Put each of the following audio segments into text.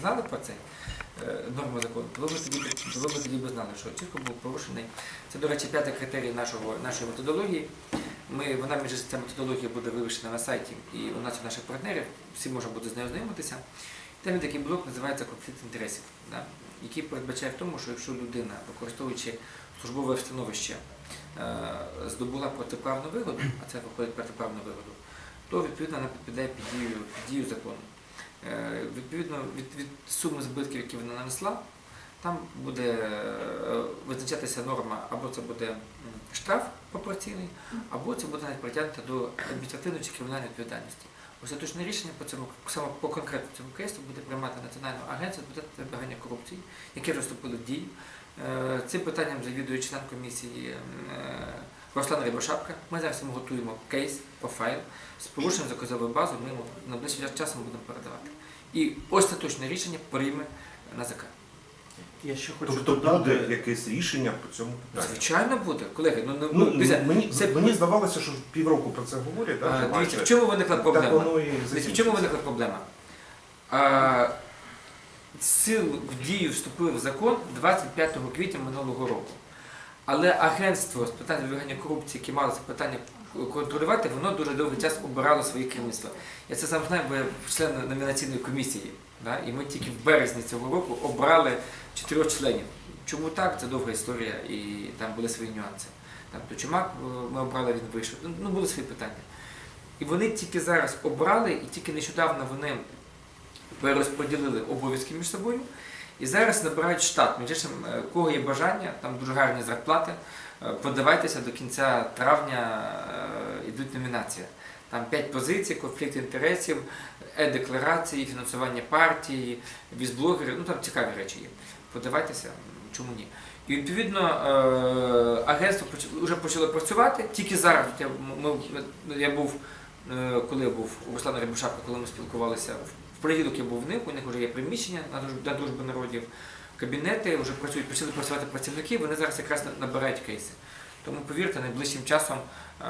знали про це, е, норму закону, то ви тоді, то ви тоді б знали, що чітко був порушений. Це, до речі, п'ятий критерій нашого, нашої методології. Ми, вона між ця методологія буде вивішена на сайті і у нас у наших партнерів, всі можна буде з нею знайомитися. Там такий блок, називається конфлікт інтересів, да? який передбачає в тому, що якщо людина, використовуючи службове становище, е, здобула протиправну вигоду, а це виходить протиправну вигоду, то відповідно вона підпадає під дію, під дію закону. Е, Відповідно від, від суми збитків, які вона нанесла, там буде е, визначатися норма, або це буде штраф пропорційний, або це буде навіть притягнуто до адміністративної чи кримінальної відповідальності. Остаточне рішення по цьому саме по конкретному цьому кейсу буде приймати Національна агенція з запобігання корупції, яке вже вступило в дію. Е, Цим питанням завідує член комісії Руслан Рибошапка. Ми зараз йому готуємо кейс по файлу з порушенням заказової бази. Ми йому найближчим часом будемо передавати. І остаточне рішення прийме НАЗК. Я ще хочу Тобто додати. буде якесь рішення по цьому питанню. Звичайно буде, колеги. Ну, ну, Ну, дивіться, мені, це- мені здавалося, що півроку про це говорять, а, так? дивіться, майже. в чому виникла Так проблема? воно і Дивіться, в закінчиться. чому виникла проблема? А, сил в дію вступив закон 25 квітня минулого року. Але агентство з питань запобігання корупції, яке мало це питання контролювати, воно дуже довгий час обирало своє керівництво. Я це сам знаю, бо я член номінаційної комісії. Да? І ми тільки в березні цього року обрали чотирьох членів. Чому так? Це довга історія і там були свої нюанси. Там то Чумак е, ми обрали, він вийшов. Ну, були свої питання. І вони тільки зараз обрали, і тільки нещодавно вони перерозподілили обов'язки між собою. І зараз набирають штат. Між іншим, е, кого є бажання, там дуже гарні зарплати. е, Подавайтеся до кінця травня е, йдуть номінації. Там п'ять позицій, конфлікт інтересів, е-декларації, фінансування партії, візблогери, ну там цікаві речі є. Подавайтеся, чому ні. І відповідно е, агентство вже почало працювати. Тільки зараз я, ми, я був, е, коли я був у Руслана Рибушапка, коли ми спілкувалися, в понеділок я був в них, у них вже є приміщення на дружби народів, кабінети, вже працюють, почали працювати працівники, вони зараз якраз набирають кейси. Тому повірте, найближчим часом е,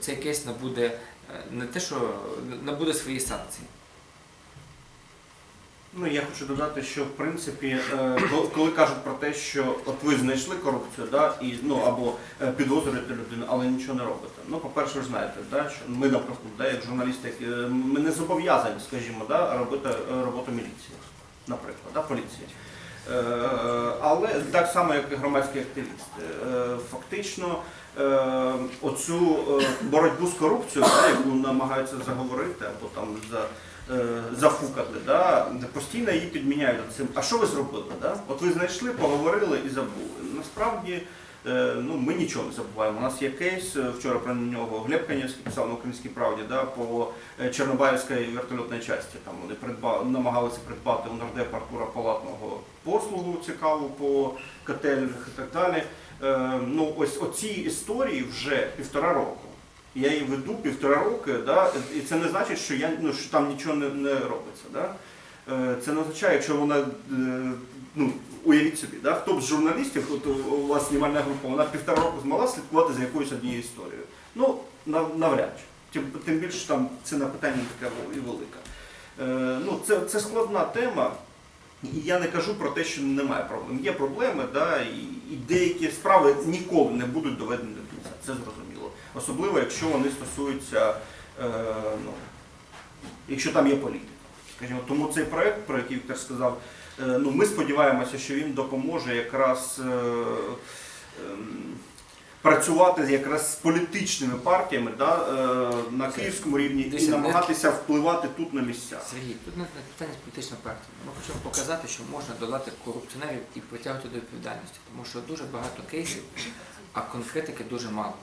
цей кейс набуде е, не те, що набуде свої санкції. Ну я хочу додати, що в принципі, е, коли- кажуть про те, що от ви знайшли корупцію, да, і ну або е, підозрюєте людину, але нічого не робите. Ну, по-перше, ви знаєте, да, що ми, наприклад, да, як журналісти, е, ми не зобов'язані, скажімо, да, робити роботу міліції, наприклад, да, поліції. Але так само, як і громадські активісти. Фактично оцю боротьбу з корупцією, да, яку намагаються заговорити або там за, зафукати, да, постійно її підміняють цим. А що ви зробили? Да? От ви знайшли, поговорили і забули. Насправді е, ну, ми нічого не забуваємо. У нас є кейс, е, вчора про нього Глеб Канівський писав на Українській правді да, по е, Чорнобаївській вертольотній часті. Там вони придба, намагалися придбати у нардепа Артура Палатного послугу цікаву по котельнях і так далі. Е, ну, ось оці історії вже півтора року. Я її веду півтора роки, да, і це не значить, що, я, ну, що там нічого не, не робиться. Да? Е, Це не означає, якщо вона, е, ну, уявіть собі, да, хто б з журналістів, от у вас знімальна група, вона півтора року змогла слідкувати за якоюсь однією історією. Ну, навряд чи. Тим, тим більше там ціна питання така і велика. Е, ну, це, це складна тема. І я не кажу про те, що немає проблем. Є проблеми, да, і, і деякі справи ніколи не будуть доведені до кінця. Це зрозуміло. Особливо, якщо вони стосуються, е, ну, якщо там є політика. Скажімо, тому цей проект, про який Віктор сказав, е, ну, ми сподіваємося, що він допоможе якраз е, ем, працювати якраз з політичними партіями да, е, на київському рівні і Десять намагатися впливати тут на місця. Сергій, тут не не питання з політичної партії. Ми хочемо показати, що можна долати корупціонерів і притягувати до відповідальності, тому що дуже багато кейсів, а конкретики дуже мало.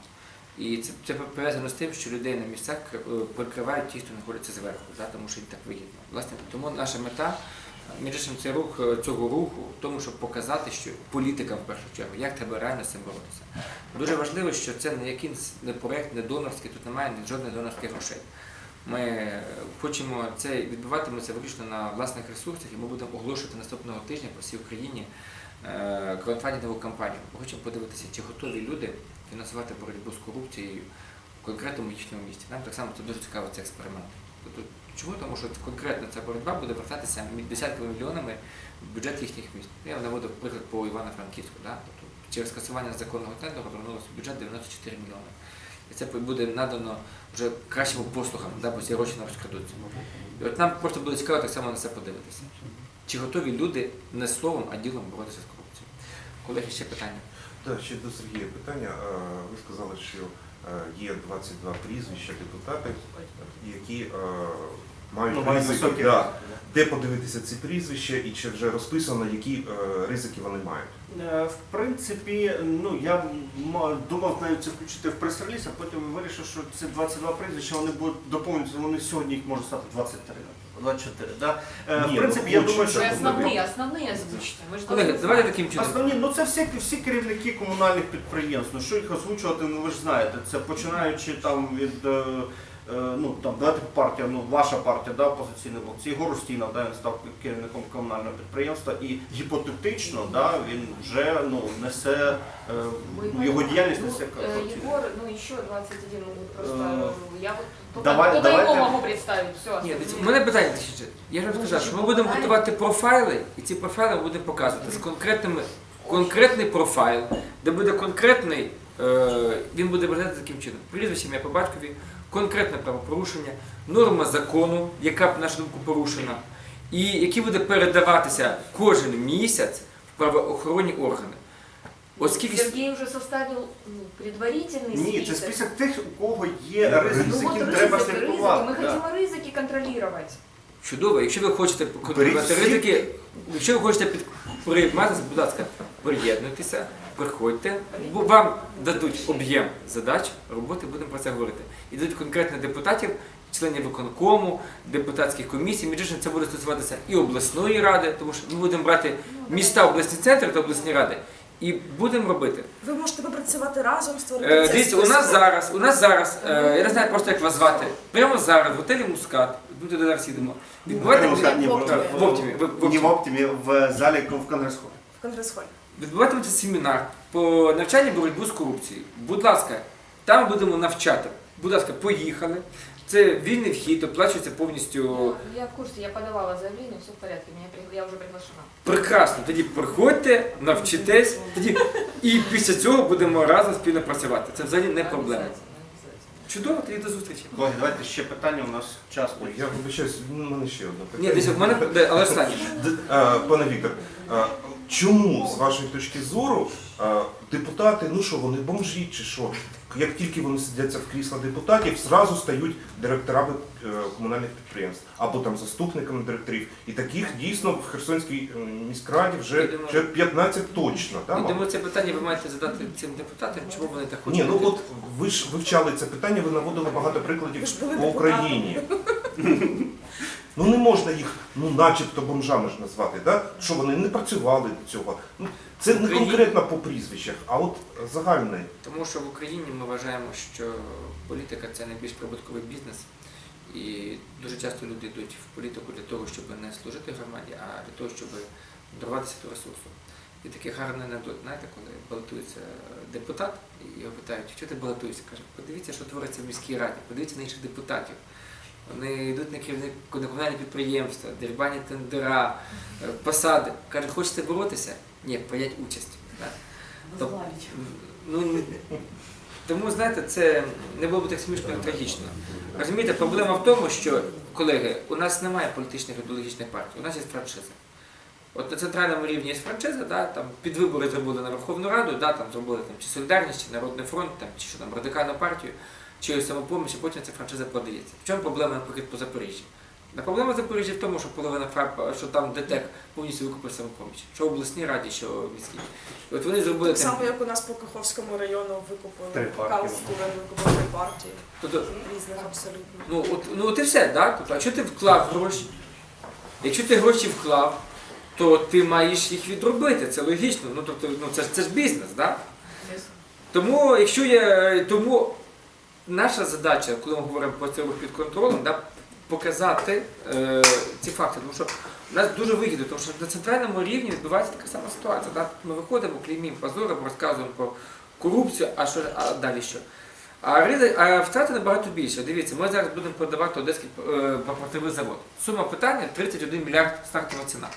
І це, це пов'язано з тим, що людей на місцях е, прикривають ті, хто знаходиться зверху, да, тому що їм так вигідно. Власне, тому наша мета, між іншим, це рух е, цього руху, в тому, щоб показати, що політика в першу чергу, як треба реально з цим боротися. Дуже важливо, що це не якийсь не проект, не донорський, тут немає жодних донорських грошей. Ми е, хочемо це відбуватиметься виключно на власних ресурсах, і ми будемо оголошувати наступного тижня по всій Україні краудфандингову кампанію. Ми хочемо подивитися, чи готові люди фінансувати боротьбу з корупцією в конкретному їхньому місті. Нам так само це дуже цікаво, це експеримент. Тобто, Чому? Тому що конкретно ця боротьба буде вертатися десятками мільйонами в бюджет їхніх міст. Я наводив приклад по Івано-Франківську. Да? Тобто через скасування законного тендеру повернулося бюджет 94 мільйони. І це буде надано вже кращим послугам, да? бо ці гроші не розкрадуться. І от нам просто буде цікаво так само на це подивитися. Чи готові люди не словом, а ділом боротися з корупцією? Колеги, ще питання. Так, ще до Сергія питання. Ви сказали, що е, є 22 прізвища депутатів, які е, мають Ну, ризики. високі Да. Де подивитися ці прізвища і чи вже розписано, які е, ризики вони мають? В принципі, ну я думав навіть це включити в прес-реліз, а потім вирішив, що це 22 прізвища, вони будуть доповнюватися, вони сьогодні їх може стати 23, наприклад, 24. Да? Е, Ні, в принципі, ну, я хочеться, думаю, що Вы щоб основные, основные озвучите. Мы же Колеги, должны давайте знать. таким чином. Основні, ну це всі, всі керівники комунальних підприємств. Ну що їх озвучувати, ну ви ж знаєте, це починаючи там від. е, е, Ну там давайте по партія, ну ваша партія, да, опозиційний блок. Це Ігор Устінов, да, він став керівником комунального підприємства, і гіпотетично, да, він вже ну несе е, Мы ну, його понимаем. діяльність Ну, несе э, корупційну. Егор, ну еще 21, ну просто Э, я вот только, давай- только давайте- его могу представить. Все. Ні, дивіться, у мене питання ще. Я ж вам сказав, що ми будемо готувати профайли, і ці профайли ми будемо показувати з конкретними конкретний профайл, де буде конкретний, е, він буде виглядати таким чином. Прізвище ім'я по батькові, конкретне правопорушення, норма закону, яка б, на нашу думку, порушена, і які буде передаватися кожен місяць в правоохоронні органи. Оскільки Сергей уже составил ну, предварительный Ні, це список. список тих, у кого є ризик, Ну з вот яким рызыки, треба рызыки, слідкувати. мы да. хотим рызыки контролировать. Чудово, якщо ви хочете контролювати всі. ризики, якщо ви хочете під- прийматися, будь ласка, приєднуйтеся, приходьте, бо вам дадуть об'єм задач, роботи, будемо про це говорити. І дадуть конкретних депутатів, членів виконкому, депутатських комісій. Між іншим, це буде стосуватися і обласної ради, тому що ми будемо брати міста, обласні центри та обласні ради. І будемо робити. Ви можете попрацювати разом, створити Е, Дивіться, у нас зараз, у нас зараз, е, я не знаю просто як вас звати, прямо зараз в готелі Мускат, ми туди зараз їдемо. Буде- в Оптімі. в Оптімі, в в залі в конгрес-холі. в конгрес-холі. Відбуватиметься семінар по навчанню боротьбу з корупцією. Будь ласка, там будемо навчати. Будь ласка, поїхали. Це вільний вхід, оплачується повністю Я в курсе, я подавала заявление, все в порядке, меня при- я уже приглашена. прекрасно. Тоді приходьте, навчитесь, тоді і після цього будемо разом спільно працювати. Це взагалі не проблема. Чудово, тоді до зустрічі. Колеги, давайте ще питання, у нас час. Ой, Я вибачаюсь, у мене ще одне Ні, питання. десь в мене але останнє. Д- е, Пане Віктор, е, чому з вашої точки зору е, депутати, ну що вони бомжі чи що? Як тільки вони сидяться в крісла депутатів, зразу стають директорами е, комунальних підприємств або там заступниками директорів. І таких дійсно в Херсонській е, міськраді вже, вже 15 точно. І Так? тому це питання ви маєте задати цим депутатам, чому вони так хочуть. Ні, ну от ви ж вивчали це питання, ви наводили багато прикладів по. Україні. Ну не можна їх, ну начебто бомжами ж назвати, да? що вони не працювали до цього. Ну, це не Україні- конкретно по прізвищах, а от загальне. Тому що в Україні ми вважаємо, що політика це найбільш прибутковий бізнес. І дуже часто люди йдуть в політику для того, щоб не служити громаді, а для того, щоб дорватися до ресурсу. І такий гарний анекдот, знаєте, коли балотується депутат, і його питають, що ти балотуєшся? Каже, подивіться, що твориться в міській раді, подивіться на інших депутатів. Вони йдуть на керівник на комунальні підприємства, дербані тендера, е, посади. Каже, хочете боротися? Ні, прийнять участь. Да. Тоб- Ну, тому, знаєте, це не було б так смішно і трагічно. Розумієте, проблема в тому, що, колеги, у нас немає політичних ідеологічних партій, у нас є франшиза. От на центральному рівні є франшиза, да, там під вибори зробили на Верховну Раду, да, там зробили там, чи Солідарність, чи Народний фронт, там, чи що там, радикальну партію, чи самопоміч, і потім ця франшиза продається. В чому проблема, наприклад, по Запоріжжі? На проблема Запоріжжя в тому, що половина фрап, що там ДТЕК повністю викупив самопоміч. Що в обласній раді, що в міській. От вони зробили Так само, як у нас по Каховському району викупили Три партії. Калстура, викупили три партії. Тобто, Різних абсолютно. Ну от, ну от і все, да? Тобто, а що ти вклав гроші? Якщо ти гроші вклав, то ти маєш їх відробити. Це логічно. Ну тобто, ну це ж це ж бізнес, да? Тому, якщо є, тому наша задача, коли ми говоримо про це під контролем, да, показати е, ці факти. Тому що в нас дуже вигідно, тому що на центральному рівні відбувається така сама ситуація. Да? Ми виходимо, клеймімо позором, розказуємо про корупцію, а що а далі що? А, ризи- а втрати набагато більше. Дивіться, ми зараз будемо продавати Одеський е, папортовий завод. Сума питання 31 мільярд стартова ціна.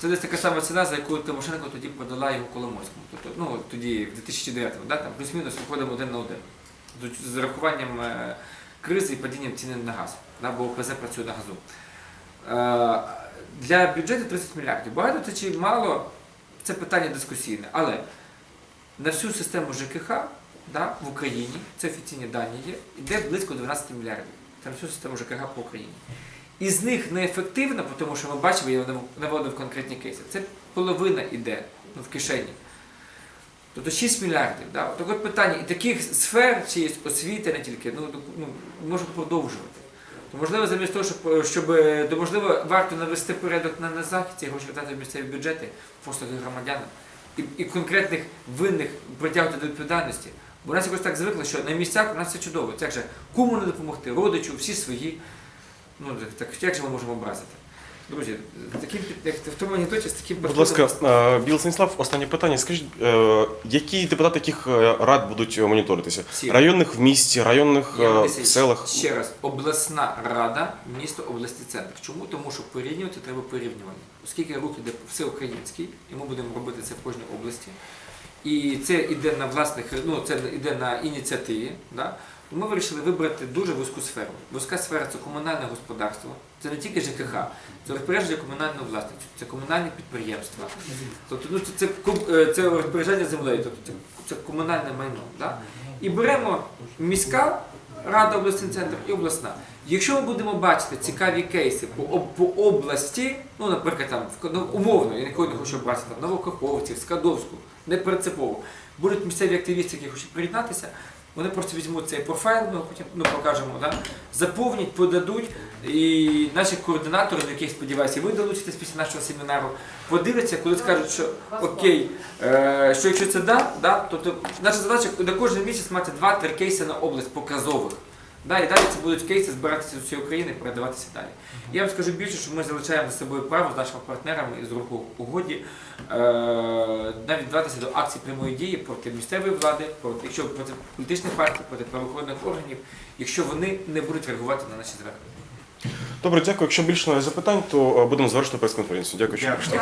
Це десь така сама ціна, за яку Тимошенко тоді продала його Коломойському. Тобто, ну, тоді, в 2009-му, да, плюс-мінус виходимо один на один. З- урахуванням е, кризи і падінням ціни на газ, бо ОПЗ працює на газу. Е, Для бюджету 30 мільярдів. Багато це чи мало, це питання дискусійне. Але на всю систему ЖКХ да, в Україні, це офіційні дані є, йде близько 12 мільярдів. Це на всю систему ЖКХ по Україні. Із них неефективно, тому що ми бачимо, я нав- наводив конкретні кейси, це половина йде ну, в кишені. Тобто 6 мільярдів. Да? Таке питання. І таких сфер, є освіти не тільки, ну, ну можу продовжувати. То, можливо, замість того, щоб, щоб то, можливо, варто навести порядок на, на захід, гроші вертати в місцеві бюджети, послуги громадянам і, і конкретних винних притягнути до відповідальності. Бо нас якось так звикли, що на місцях у нас все чудово. Як же кому не допомогти, родичу, всі свої. Ну так як же ми можемо образити? Друзі, таким в тому анекдоті з таким Будь ласка, е, Біл Станіслав, останнє питання. Скажіть, е, які депутати яких е, рад будуть моніторитися? Всі. Районних в місті, районних Я е, в селах? Ще раз, обласна рада, місто, обласний центр. Чому? Тому що порівнювати треба порівнювання. Оскільки рух іде всеукраїнський, і ми будемо робити це в кожній області. І це йде на власних, ну це йде на ініціативі. Да? Ми вирішили вибрати дуже вузьку сферу. Вузька сфера це комунальне господарство, це не тільки ЖКХ, це розпорядження комунальної власності, це комунальні підприємства. Тобто ну, це, це, е, це розпорядження землею, тобто це, це комунальне майно. Да? І беремо міська рада, обласний центр і обласна. Якщо ми будемо бачити цікаві кейси по, по області, ну, наприклад, там ну, умовно, я ніколи не хочу брати там Новокаховців, Скадовську, не принципово, будуть місцеві активісти, які хочуть приєднатися, вони просто візьмуть цей профайл, ми потім ну, покажемо, да? заповнять, подадуть, і наші координатори, до яких сподіваюся, ви долучитесь після нашого семінару, подивляться, коли скажуть, що окей, е, що якщо це да, да, тобто наша задача на кожен місяць мати 2-3 кейси на область показових. Да, і далі це будуть кейси збиратися з усієї України і передаватися далі. Я вам скажу більше, що ми залишаємо за собою право з нашими партнерами із руху угоді е, навіть вдаватися до акцій прямої дії проти місцевої влади, проти якщо проти політичних партій, проти правоохоронних органів, якщо вони не будуть реагувати на наші звернення. Добре, дякую. Якщо більше немає запитань, то е, будемо завершити прес-конференцію. Дякую, що прийшли.